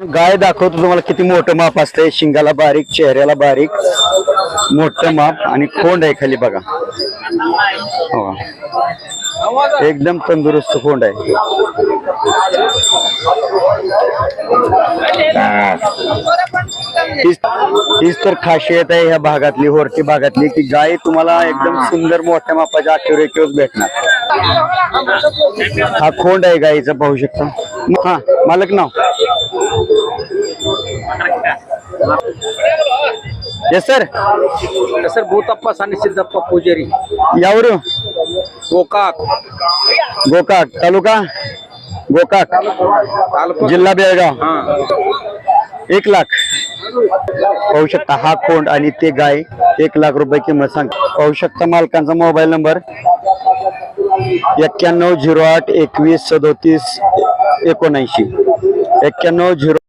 गाय दाखवतो तुम्हाला किती मोठं माप असतंय. शिंगाला बारीक चेहऱ्याला बारीक. मोठं माप आणि खोंड आहे खाली बघा. हो. एकदम तंदुरुस्त खोंड आहे. हीच तर खासियत आहे ह्या भागातली होरटी भागातली की गाय तुम्हाला एकदम सुंदर मोठ्या मापाच्या आठवडे भेटणार. हा खोंड आहे गाईचा पाहू शकता. हा मालक नाव? येस सर सर भूतप्पा आणि सिद्धप्पा पुजारी यावर गोकाक गोकाक तालुका गोकाक तालुका जिल्हा बेळगाव हा एक लाख पाहू शकता हा खोंड आणि ते गाय एक लाख रुपये किंमत सांग पाहू शकता मालकांचा मोबाईल नंबर एक्क्याण्णव झिरो आठ एकवीस सदोतीस एकोणऐंशी एक्क्याण्णव झिरो